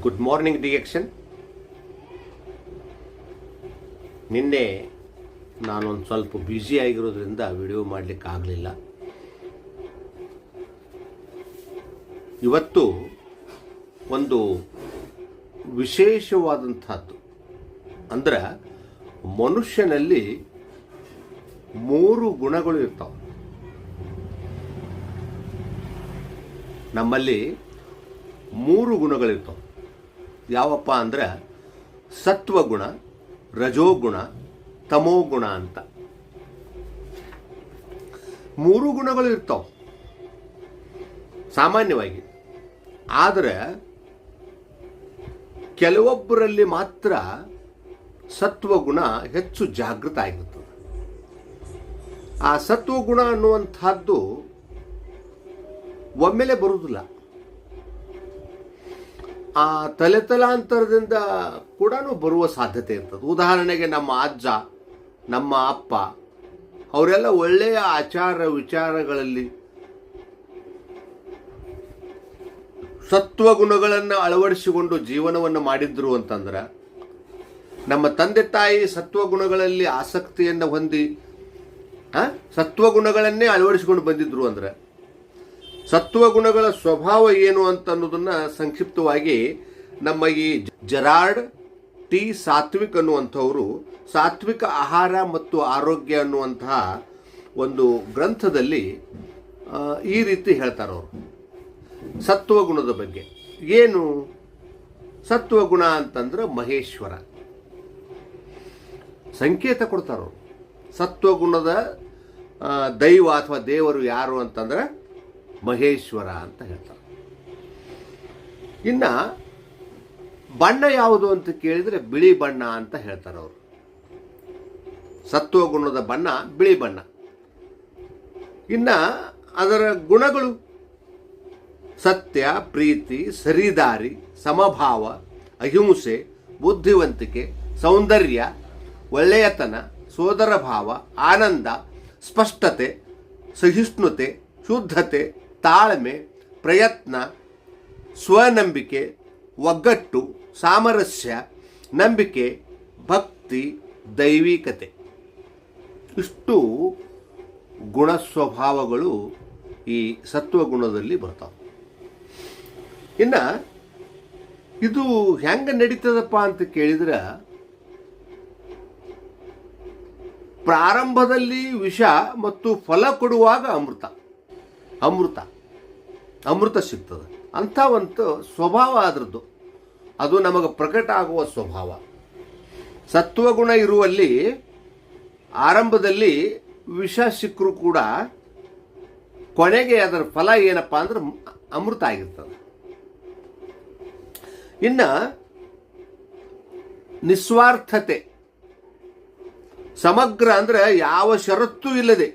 Good morning ಡಿಎಕ್ಷನ್ ನಿನ್ನೆ ನಾನೊಂದು ಸ್ವಲ್ಪ ಬ್ಯುಸಿ ಆಗಿರೋದ್ರಿಂದ ವಿಡಿಯೋ ಮಾಡಲಿಕ್ಕೆ ಆಗಲಿಲ್ಲ. ಇವತ್ತು ಒಂದು ವಿಶೇಷವಾದಂಥದ್ದು. ಅಂದ್ರೆ ಮನುಷ್ಯನಲ್ಲಿ ಮೂರು ಗುಣಗಳು ಇರ್ತಾವೆ. ನಮ್ಮಲ್ಲಿ ಮೂರು ಗುಣಗಳಿರ್ತಾವೆ. ಯಾವಪ್ಪ ಅಂದರೆ ಸತ್ವಗುಣ, ರಜೋಗುಣ, ತಮೋಗುಣ ಅಂತ. ಮೂರು ಗುಣಗಳು ಇರ್ತಾವ. ಸಾಮಾನ್ಯವಾಗಿ. ಆದರೆ ಕೆಲವೊಬ್ಬರಲ್ಲಿ ಮಾತ್ರ ಸತ್ವಗುಣ ಹೆಚ್ಚು ಜಾಗೃತ ಆಗಿರ್ತದೆ. ಆ ಸತ್ವಗುಣ ಅನ್ನುವಂಥದ್ದು ಒಮ್ಮೆಲೆ ಬರುವುದಿಲ್ಲ ಆ ತಲೆ ತಲಾಂತರದಿಂದ ಕೂಡ ಬರುವ ಸಾಧ್ಯತೆ ಇರ್ತದೆ. ಉದಾಹರಣೆಗೆ ನಮ್ಮ ಅಜ್ಜ ನಮ್ಮ ಅಪ್ಪ ಅವರೆಲ್ಲ ಒಳ್ಳೆಯ ಆಚಾರ ವಿಚಾರಗಳಲ್ಲಿ ಸತ್ವಗುಣಗಳನ್ನು ಅಳವಡಿಸಿಕೊಂಡು ಜೀವನವನ್ನು ಮಾಡಿದ್ರು ಅಂತಂದ್ರೆ ನಮ್ಮ ತಂದೆ ತಾಯಿ ಸತ್ವಗುಣಗಳಲ್ಲಿ ಆಸಕ್ತಿಯನ್ನು ಹೊಂದಿ ಆ, ಸತ್ವಗುಣಗಳನ್ನೇ ಅಳವಡಿಸಿಕೊಂಡು ಬಂದಿದ್ರು ಅಂದ್ರೆ ಸತ್ವಗುಣಗಳ ಸ್ವಭಾವ ಏನು ಅಂತ ಅನ್ನೋದನ್ನ ಸಂಕ್ಷಿಪ್ತವಾಗಿ ನಮ್ಮ ಈ ಜರಾರ್ಡ್ ಟಿ ಸಾತ್ವಿಕ್ ಅನ್ನುವಂಥವರು ಸಾತ್ವಿಕ ಆಹಾರ ಮತ್ತು ಆರೋಗ್ಯ ಅನ್ನುವಂತಹ ಒಂದು ಗ್ರಂಥದಲ್ಲಿ ಈ ರೀತಿ ಹೇಳ್ತಾರೆ ಅವರು. ಸತ್ವಗುಣದ ಬಗ್ಗೆ. ಏನು? ಸತ್ವಗುಣ ಅಂತಂದ್ರೆ ಮಹೇಶ್ವರ. ಸಂಕೇತ ಕೊಡ್ತಾರೆ ಅವರು. ಸತ್ವಗುಣದ ದೈವ ಅಥವಾ ದೇವರು ಯಾರು ಅಂತಂದ್ರೆ ಮಹೇಶ್ವರ ಅಂತ ಹೇಳ್ತಾರೆ. ಇನ್ನ ಬಣ್ಣ ಯಾವುದು ಅಂತ ಕೇಳಿದರೆ ಬಿಳಿ ಬಣ್ಣ ಅಂತ ಹೇಳ್ತಾರೆ ಅವರು. ಸತ್ವಗುಣದ ಬಣ್ಣ, ಬಿಳಿ ಬಣ್ಣ. ಇನ್ನ ಅದರ ಗುಣಗಳು? ಸತ್ಯ, ಪ್ರೀತಿ, ಸರಿದಾರಿ, ಸಮಭಾವ, ಅಹಿಂಸೆ, ಬುದ್ಧಿವಂತಿಕೆ, ಸೌಂದರ್ಯ, ಒಳ್ಳೆಯತನ ಸೋದರ ಭಾವ ಆನಂದ, ಸ್ಪಷ್ಟತೆ, ಸಹಿಷ್ಣುತೆ, ಶುದ್ಧತೆ ತಾಳ್ಮೆ, ಪ್ರಯತ್ನ, ಸ್ವನಂಬಿಕೆ, ಒಗ್ಗಟ್ಟು, ಸಾಮರಸ್ಯ, ನಂಬಿಕೆ, ಭಕ್ತಿ, ದೈವಿಕತೆ. ಇಷ್ಟು ಗುಣ ಸ್ವಭಾವಗಳು ಈ ಸತ್ವಗುಣದಲ್ಲಿ ಬರ್ತಾವೆ. ಇನ್ನು ಇದು ಹೆಂಗೆ ನಡೀತದಪ್ಪ ಅಂತ ಕೇಳಿದ್ರೆ, ಪ್ರಾರಂಭದಲ್ಲಿ ವಿಷ ಮತ್ತು ಫಲ ಕೊಡುವಾಗ ಅಮೃತ. ಅಮೃತ. ಅಮೃತ ಸಿಗ್ತದೆ. ಅಂಥ ಒಂದು ಸ್ವಭಾವ ಅದರದ್ದು ಅದು ನಮಗೆ ಪ್ರಕಟ ಆಗುವ ಸ್ವಭಾವ. ಸತ್ವಗುಣ ಇರುವಲ್ಲಿ ಆರಂಭದಲ್ಲಿ ವಿಷ ಸಿಕ್ಕರೂ ಕೂಡ ಕೊನೆಗೆ ಅದರ ಫಲ ಏನಪ್ಪ ಅಂದ್ರೆ ಅಮೃತ ಆಗಿರ್ತದೆ. ಇನ್ನು ನಿಸ್ವಾರ್ಥತೆ. ಸಮಗ್ರ ಅಂದ್ರೆ ಯಾವ ಷರತ್ತು ಇಲ್ಲದೆ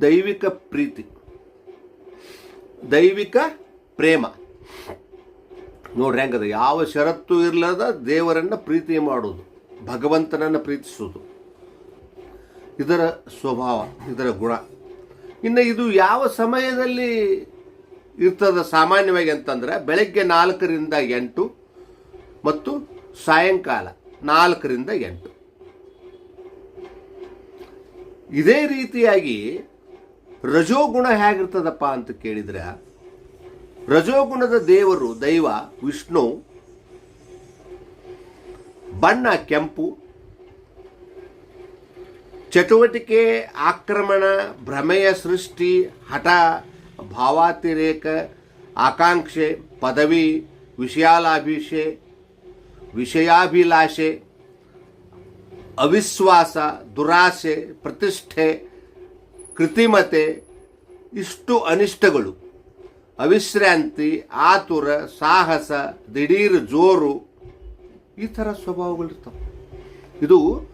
ದೈವಿಕ ಪ್ರೀತಿ. ದೈವಿಕ ಪ್ರೇಮ. ನೋಡ್ರಿ ಹೆಂಗದ, ಯಾವ ಷರತ್ತು ಇರಲದ ದೇವರನ್ನ ಪ್ರೀತಿ ಮಾಡುವುದು, ಭಗವಂತನನ್ನು ಪ್ರೀತಿಸೋದು ಇದರ ಸ್ವಭಾವ, ಇದರ ಗುಣ. ಇನ್ನು ಇದು ಯಾವ ಸಮಯದಲ್ಲಿ ಇರ್ತದ ಸಾಮಾನ್ಯವಾಗಿ ಅಂತಂದ್ರೆ, ಬೆಳಗ್ಗೆ ನಾಲ್ಕರಿಂದ ಎಂಟು ಮತ್ತು ಸಾಯಂಕಾಲ ನಾಲ್ಕರಿಂದ ಎಂಟು. ಇದೇ ರೀತಿಯಾಗಿ ರಜೋಗುಣ ಹೇಗಿರ್ತದಪ್ಪ ಅಂತ ಕೇಳಿದ್ರೆ, ರಜೋಗುಣದ ದೇವರು ದೈವ, ವಿಷ್ಣು, ಬಣ್ಣ, ಕೆಂಪು, ಚಟುವಟಿಕೆ, ಆಕ್ರಮಣ, ಭ್ರಮೆಯ ಸೃಷ್ಟಿ, ಹಠ, ಭಾವಾತಿರೇಕ, ಆಕಾಂಕ್ಷೆ, ಪದವಿ, ವಿಷಯಾಲಾಭಿಷೆ, ವಿಷಯಾಭಿಲಾಷೆ, ಅವಿಶ್ವಾಸ, ದುರಾಸೆ, ಪ್ರತಿಷ್ಠೆ ಕೃತಿಮತೆ, ಇಷ್ಟು ಅನಿಷ್ಟಗಳು. ಅವಿಶ್ರಾಂತಿ, ಆತುರ, ಸಾಹಸ, ದಿಢೀರ್ ಜೋರು, ಈ ಥರ ಸ್ವಭಾವಗಳಿರ್ತವೆ. ಇದು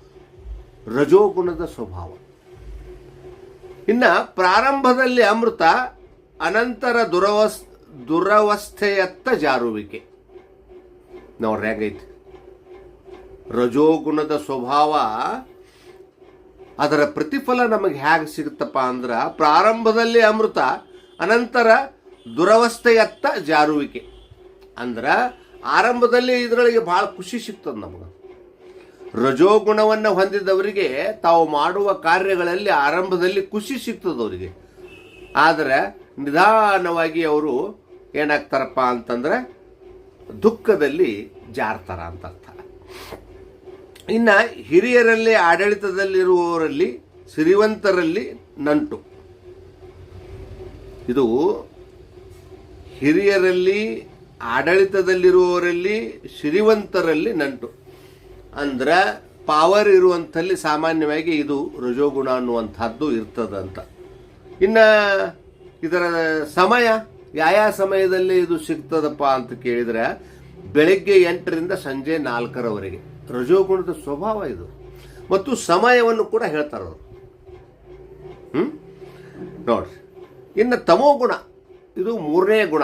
ರಜೋಗುಣದ ಸ್ವಭಾವ. ಇನ್ನು ಪ್ರಾರಂಭದಲ್ಲಿ ಅಮೃತ, ಅನಂತರ ದುರವಸ್, ದುರವಸ್ಥೆಯತ್ತ ಜಾರುವಿಕೆ. ನೋಡ್ರಿ ಹೆಂಗೈತಿ ರಜೋಗುಣದ ಸ್ವಭಾವ ಅದರ ಪ್ರತಿಫಲ ನಮಗೆ ಹೇಗೆ ಸಿಗುತ್ತಪ್ಪ ಅಂದ್ರೆ ಪ್ರಾರಂಭದಲ್ಲಿ ಅಮೃತ, ಅನಂತರ ದುರವಸ್ಥೆಯತ್ತ ಜಾರುವಿಕೆ. ಅಂದ್ರೆ ಆರಂಭದಲ್ಲಿ ಇದರೊಳಗೆ ಭಾಳ ಖುಷಿ ಸಿಗ್ತದೆ ನಮಗೆ. ರಜೋಗುಣವನ್ನು ಹೊಂದಿದವರಿಗೆ ತಾವು ಮಾಡುವ ಕಾರ್ಯಗಳಲ್ಲಿ ಆರಂಭದಲ್ಲಿ ಖುಷಿ ಸಿಗ್ತದೆ ಅವರಿಗೆ. ಆದರೆ ನಿಧಾನವಾಗಿ ಅವರು ಏನಾಗ್ತಾರಪ್ಪ ಅಂತಂದ್ರೆ ದುಃಖದಲ್ಲಿ ಜಾರ್ತಾರ ಅಂತ ಅರ್ಥ. ಇನ್ನು ಹಿರಿಯರಲ್ಲಿ, ಆಡಳಿತದಲ್ಲಿರುವವರಲ್ಲಿ, ಸಿರಿವಂತರಲ್ಲಿ ನಂಟು. ಇದು ಹಿರಿಯರಲ್ಲಿ, ಆಡಳಿತದಲ್ಲಿರುವವರಲ್ಲಿ, ಸಿರಿವಂತರಲ್ಲಿ ನಂಟು. ಅಂದ್ರೆ ಪಾವರ್ ಇರುವಂಥಲ್ಲಿ ಸಾಮಾನ್ಯವಾಗಿ ಇದು ರಜೋಗುಣ ಅನ್ನುವಂಥದ್ದು ಇರ್ತದಂತ. ಇನ್ನು ಇದರ ಸಮಯ ಯಾವ ಸಮಯದಲ್ಲಿ ಇದು ಸಿಗ್ತದಪ್ಪ ಅಂತ ಕೇಳಿದ್ರೆ, ಬೆಳಗ್ಗೆ ಎಂಟರಿಂದ ಸಂಜೆ ನಾಲ್ಕರವರೆಗೆ. ರಜೋಗುಣದ ಸ್ವಭಾವ ಇದು. ಮತ್ತು ಸಮಯವನ್ನು ಕೂಡ ಹೇಳ್ತಾರೆ ಅವರು. ಹ್ಮ್? ನೋಡ್ರಿ ಇನ್ನು ತಮೋಗುಣ ಇದು ಮೂರನೇ ಗುಣ.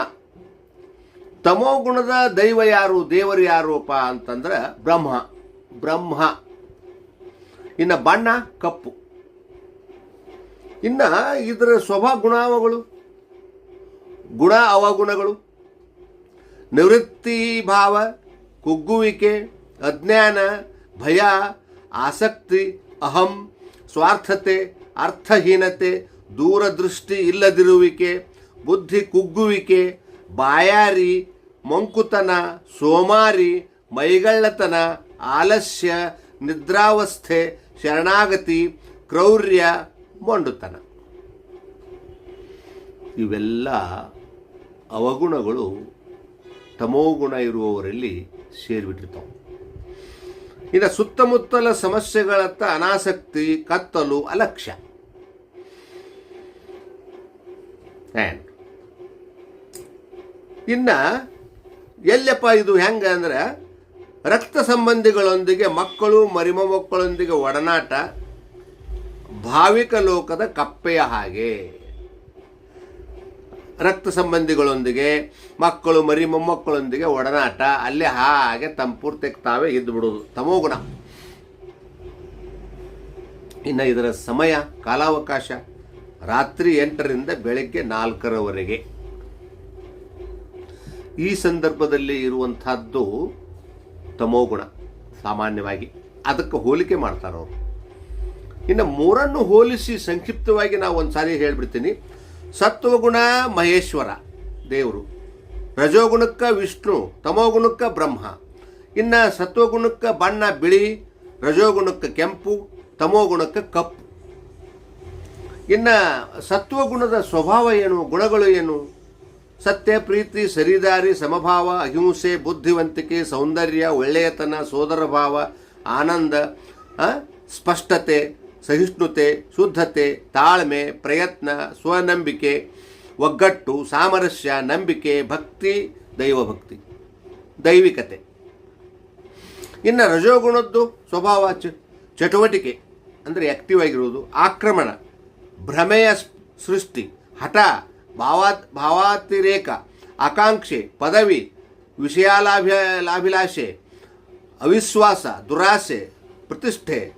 ತಮೋಗುಣದ ದೈವ ಯಾರು, ದೇವರು ಯಾರೂಪ ಅಂತಂದ್ರೆ ಬ್ರಹ್ಮ. ಬ್ರಹ್ಮ. ಇನ್ನು ಬಣ್ಣ, ಕಪ್ಪು. ಇನ್ನು ಇದರ ಸ್ವಭಾವ ಗುಣಾವಗಳು. ಗುಣ ಅವಗುಣಗಳು. ನಿವೃತ್ತಿ ಭಾವ, ಕುಗ್ಗುವಿಕೆ ಅಜ್ಞಾನ, ಭಯ, ಆಸಕ್ತಿ, ಅಹಂ, ಸ್ವಾರ್ಥತೆ, ಅರ್ಥಹೀನತೆ, ದೂರದೃಷ್ಟಿ ಇಲ್ಲದಿರುವಿಕೆ, ಬುದ್ಧಿ ಕುಗ್ಗುವಿಕೆ, ಬಾಯಾರಿ, ಮಂಕುತನ, ಸೋಮಾರಿ, ಮೈಗಳ್ಳತನ, ಆಲಸ್ಯ, ನಿದ್ರಾವಸ್ಥೆ, ಶರಣಾಗತಿ, ಕ್ರೌರ್ಯ, ಮೊಂಡುತನ. ಇವೆಲ್ಲ ಅವಗುಣಗಳು ತಮೋಗುಣ ಇರುವವರಲ್ಲಿ ಸೇರಿಬಿಟ್ಟಿರ್ತಾವೆ. ಇನ್ನು ಸುತ್ತಮುತ್ತಲ ಸಮಸ್ಯೆಗಳತ್ತ ಅನಾಸಕ್ತಿ, ಕತ್ತಲು, ಅಲಕ್ಷ್ಯ. ಇನ್ನ ಎಲ್ಲಪ್ಪ ಇದು ಹೆಂಗೆ ಅಂದ್ರೆ ರಕ್ತ ಸಂಬಂಧಿಗಳೊಂದಿಗೆ ಮಕ್ಕಳು ಮರಿಮೊಮ್ಮಕ್ಕಳೊಂದಿಗೆ ಒಡನಾಟ, ಭಾವಿಕ ಲೋಕದ ಕಪ್ಪೆಯ ಹಾಗೆ. ರಕ್ತ ಸಂಬಂಧಿಗಳೊಂದಿಗೆ, ಮಕ್ಕಳು ಮರಿ ಮೊಮ್ಮಕ್ಕಳೊಂದಿಗೆ ಒಡನಾಟ, ಅಲ್ಲೇ ಹಾಗೆ ತಮ್ಮ ಪೂರ್ತಿಗೆ ತಾವೇ ಇದ್ದು ಬಿಡೋದು ತಮೋಗುಣ ಇನ್ನು ಇದರ ಸಮಯ, ಕಾಲಾವಕಾಶ, ರಾತ್ರಿ ಎಂಟರಿಂದ ಬೆಳಗ್ಗೆ ನಾಲ್ಕರವರೆಗೆ. ಈ ಸಂದರ್ಭದಲ್ಲಿ ಇರುವಂತಹದ್ದು ತಮೋಗುಣ ಸಾಮಾನ್ಯವಾಗಿ. ಅದಕ್ಕೆ ಹೋಲಿಕೆ ಮಾಡ್ತಾರೆ ಅವರು ಇನ್ನು ಮೂರನ್ನು ಹೋಲಿಸಿ ಸಂಕ್ಷಿಪ್ತವಾಗಿ ನಾವು ಒಂದು ಸಾರಿ ಹೇಳ್ಬಿಡ್ತೀನಿ. ಸತ್ವಗುಣ ಮಹೇಶ್ವರ, ದೇವರು. ರಜೋಗುಣಕ್ಕೆ ವಿಷ್ಣು, ತಮೋಗುಣಕ್ಕೆ ಬ್ರಹ್ಮ. ಇನ್ನು ಸತ್ವಗುಣಕ್ಕೆ ಬಣ್ಣ ಬಿಳಿ, ರಜೋಗುಣಕ್ಕೆ ಕೆಂಪು, ತಮೋಗುಣಕ್ಕೆ ಕಪ್ಪು. ಇನ್ನು ಸತ್ವಗುಣದ ಸ್ವಭಾವ ಏನು, ಗುಣಗಳು ಏನು? ಸತ್ಯ, ಪ್ರೀತಿ, ಸರಿದಾರಿ, ಸಮಭಾವ, ಅಹಿಂಸೆ, ಬುದ್ಧಿವಂತಿಕೆ, ಸೌಂದರ್ಯ, ಒಳ್ಳೆಯತನ ಸೋದರ ಭಾವ ಆನಂದ ಸ್ಪಷ್ಟತೆ ಸಹಿಷ್ಣುತೆ, ಶುದ್ಧತೆ, ತಾಳ್ಮೆ, ಪ್ರಯತ್ನ, ಸ್ವನಂಬಿಕೆ, ಒಗ್ಗಟ್ಟು, ಸಾಮರಸ್ಯ, ನಂಬಿಕೆ, ಭಕ್ತಿ, ದೈವಭಕ್ತಿ, ದೈವಿಕತೆ. ಇನ್ನು ರಜೋಗುಣದ್ದು ಸ್ವಭಾವ ಚ- ಚಟುವಟಿಕೆ, ಅಂದರೆ ಆಕ್ಟಿವ್ ಆಗಿರುವುದು, ಆಕ್ರಮಣ, ಭ್ರಮೆಯ ಸೃಷ್ಟಿ, ಹಠ ಭಾವಾ ಭಾವಾತಿರೇಕ, ಆಕಾಂಕ್ಷೆ, ಪದವಿ ವಿಷಯಾಲಾಭ ಲಾಭಿಲಾಷೆ, ಅವಿಶ್ವಾಸ, ದುರಾಸೆ, ಪ್ರತಿಷ್ಠೆ,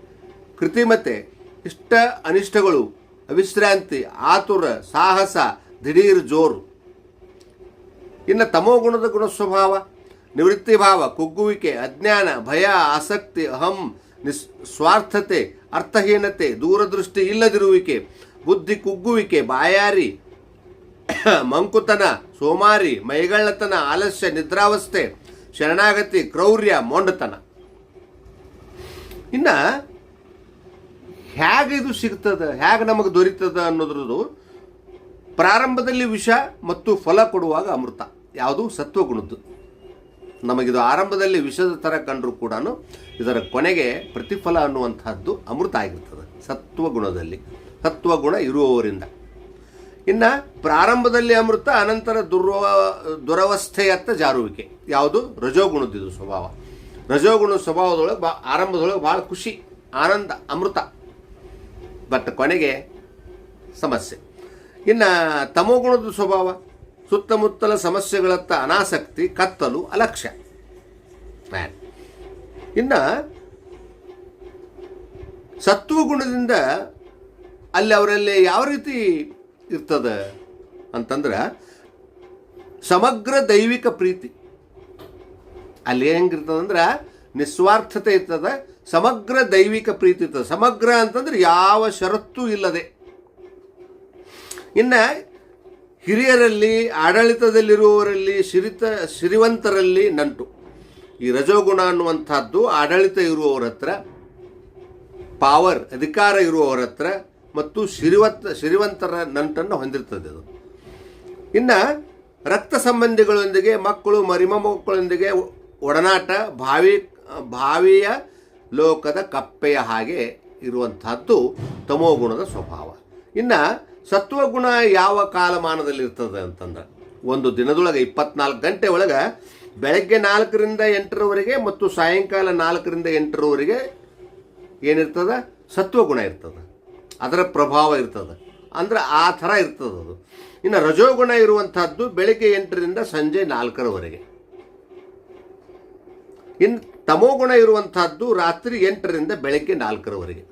ಕೃತಿಮತೆ ಇಷ್ಟ ಅನಿಷ್ಟಗಳು, ಅವಿಶ್ರಾಂತಿ, ಆತುರ, ಸಾಹಸ, ದಿಢೀರ್ ಜೋರು. ಇನ್ನು ತಮೋಗುಣದ ಗುಣ ಸ್ವಭಾವ ನಿವೃತ್ತಿ ಭಾವ, ಕುಗ್ಗುವಿಕೆ, ಅಜ್ಞಾನ, ಭಯ, ಆಸಕ್ತಿ, ಅಹಂ, ನಿಸ್, ಸ್ವಾರ್ಥತೆ, ಅರ್ಥಹೀನತೆ, ದೂರದೃಷ್ಟಿ ಇಲ್ಲದಿರುವಿಕೆ, ಬುದ್ಧಿ ಕುಗ್ಗುವಿಕೆ, ಬಾಯಾರಿ, ಮಂಕುತನ, ಸೋಮಾರಿ, ಮೈಗಳ್ಳತನ, ಆಲಸ್ಯ, ನಿದ್ರಾವಸ್ಥೆ, ಶರಣಾಗತಿ, ಕ್ರೌರ್ಯ, ಮೊಂಡತನ. ಇನ್ನ ಹೇಗೆ ಇದು ಸಿಗ್ತದ, ಹೇಗೆ ನಮಗೆ ದೊರೀತದ ಅನ್ನೋದ್ರದ್ದು ಪ್ರಾರಂಭದಲ್ಲಿ ವಿಷ ಮತ್ತು ಫಲ ಕೊಡುವಾಗ ಅಮೃತ, ಯಾವುದು ಸತ್ವಗುಣದ್ದು ನಮಗಿದು ಆರಂಭದಲ್ಲಿ ವಿಷದ ಥರ ಕಂಡರೂ ಕೂಡ ಇದರ ಕೊನೆಗೆ ಪ್ರತಿಫಲ ಅನ್ನುವಂಥದ್ದು ಅಮೃತ ಆಗಿರ್ತದೆ ಸತ್ವಗುಣದಲ್ಲಿ ಸತ್ವಗುಣ ಇರುವವರಿಂದ. ಇನ್ನು ಪ್ರಾರಂಭದಲ್ಲಿ ಅಮೃತ, ಅನಂತರ ದುರ್ವ, ದುರವಸ್ಥೆಯತ್ತ ಜಾರುವಿಕೆ. ಯಾವುದು? ರಜೋಗುಣದಿದು ಸ್ವಭಾವ. ರಜೋಗುಣ ಸ್ವಭಾವದೊಳಗೆ ಬಾ, ಆರಂಭದೊಳಗೆ ಭಾಳ ಖುಷಿ, ಆನಂದ, ಅಮೃತ. ಬಟ್ ಕೊನೆಗೆ ಸಮಸ್ಯೆ. ಇನ್ನು ತಮೋಗುಣದ ಸ್ವಭಾವ, ಸುತ್ತಮುತ್ತಲ ಸಮಸ್ಯೆಗಳತ್ತ ಅನಾಸಕ್ತಿ, ಕತ್ತಲು, ಅಲಕ್ಷ್ಯ. ಇನ್ನು ಸತ್ವಗುಣದಿಂದ ಅಲ್ಲಿ ಅವರಲ್ಲಿ ಯಾವ ರೀತಿ ಇರ್ತದೆ ಅಂತಂದ್ರೆ ಸಮಗ್ರ ದೈವಿಕ ಪ್ರೀತಿ. ಅಲ್ಲಿ ಹೆಂಗಿರ್ತದಂದ್ರೆ ನಿಸ್ವಾರ್ಥತೆ ಇರ್ತದ ಸಮಗ್ರ ದೈವಿಕ ಪ್ರೀತಿ ಇರ್ತದೆ. ಸಮಗ್ರ ಅಂತಂದ್ರೆ ಯಾವ ಷರತ್ತು ಇಲ್ಲದೆ. ಇನ್ನು ಹಿರಿಯರಲ್ಲಿ, ಆಡಳಿತದಲ್ಲಿರುವವರಲ್ಲಿ, ಸಿರಿತ, ಸಿರಿವಂತರಲ್ಲಿ ನಂಟು. ಈ ರಜೋಗುಣ ಅನ್ನುವಂಥದ್ದು ಆಡಳಿತ ಇರುವವರ ಹತ್ರ ಪಾವರ್ ಅಧಿಕಾರ ಇರುವವರ ಹತ್ರ ಮತ್ತು ಸಿರಿವಂತ, ಸಿರಿವಂತರ ನಂಟನ್ನು ಹೊಂದಿರ್ತದೆ ಅದು. ಇನ್ನು ರಕ್ತ ಸಂಬಂಧಿಗಳೊಂದಿಗೆ, ಮಕ್ಕಳು ಮರಿಮ ಮಕ್ಕಳೊಂದಿಗೆ ಒಡನಾಟ, ಭಾವಿ, ಭಾವಿಯ ಲೋಕದ ಕಪ್ಪೆಯ ಹಾಗೆ ಇರುವಂತಹದ್ದು ತಮೋಗುಣದ ಸ್ವಭಾವ. ಇನ್ನು ಸತ್ವಗುಣ ಯಾವ ಕಾಲಮಾನದಲ್ಲಿ ಇರ್ತದೆ ಅಂತಂದ್ರೆ ಒಂದು ದಿನದೊಳಗೆ ಇಪ್ಪತ್ನಾಲ್ಕು ಗಂಟೆ ಒಳಗೆ ಬೆಳಗ್ಗೆ ನಾಲ್ಕರಿಂದ ಎಂಟರವರೆಗೆ ಮತ್ತು ಸಾಯಂಕಾಲ ನಾಲ್ಕರಿಂದ ಎಂಟರವರೆಗೆ ಏನಿರ್ತದ? ಸತ್ವಗುಣ ಇರ್ತದೆ. ಅದರ ಪ್ರಭಾವ ಇರ್ತದೆ. ಅಂದ್ರೆ ಆ ಥರ ಇರ್ತದೆ ಅದು ಇನ್ನು ರಜೋಗುಣ ಇರುವಂಥದ್ದು ಬೆಳಗ್ಗೆ ಎಂಟರಿಂದ ಸಂಜೆ ನಾಲ್ಕರವರೆಗೆ. ಇನ್ನು ತಮೋಗುಣ ಇರುವಂತಹದ್ದು ರಾತ್ರಿ ಎಂಟರಿಂದ ಬೆಳಗ್ಗೆ ನಾಲ್ಕರವರೆಗೆ.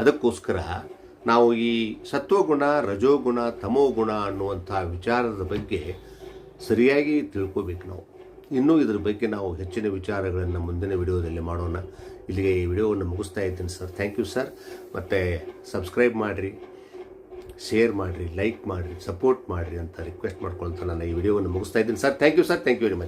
ಅದಕ್ಕೋಸ್ಕರ ನಾವು ಈ ಸತ್ವಗುಣ, ರಜೋಗುಣ ತಮೋಗುಣ ಅನ್ನುವಂಥ ವಿಚಾರದ ಬಗ್ಗೆ ಸರಿಯಾಗಿ ತಿಳ್ಕೋಬೇಕು ನಾವು. ಇನ್ನೂ ಇದ್ರ ಬಗ್ಗೆ ನಾವು ಹೆಚ್ಚಿನ ವಿಚಾರಗಳನ್ನು ಮುಂದಿನ ವಿಡಿಯೋದಲ್ಲಿ ಮಾಡೋಣ. ಇಲ್ಲಿಗೆ ಈ ವಿಡಿಯೋವನ್ನು ಮುಗಿಸ್ತಾ ಇದ್ದೀನಿ ಸರ್. ಥ್ಯಾಂಕ್ ಯು ಸರ್ ಮತ್ತು ಸಬ್ಸ್ಕ್ರೈಬ್ ಮಾಡಿರಿ ಶೇರ್ ಮಾಡಿರಿ ಲೈಕ್ ಮಾಡಿರಿ ಸಪೋರ್ಟ್ ಮಾಡಿರಿ ಅಂತ ರಿಕ್ವೆಸ್ಟ್ ಮಾಡ್ಕೊಳ್ತಾ ನಾನು ಈ ವಿಡಿಯೋವನ್ನು ಮುಗಿಸ್ತಾ ಇದ್ದೀನಿ sir. Thank you sir thank you very much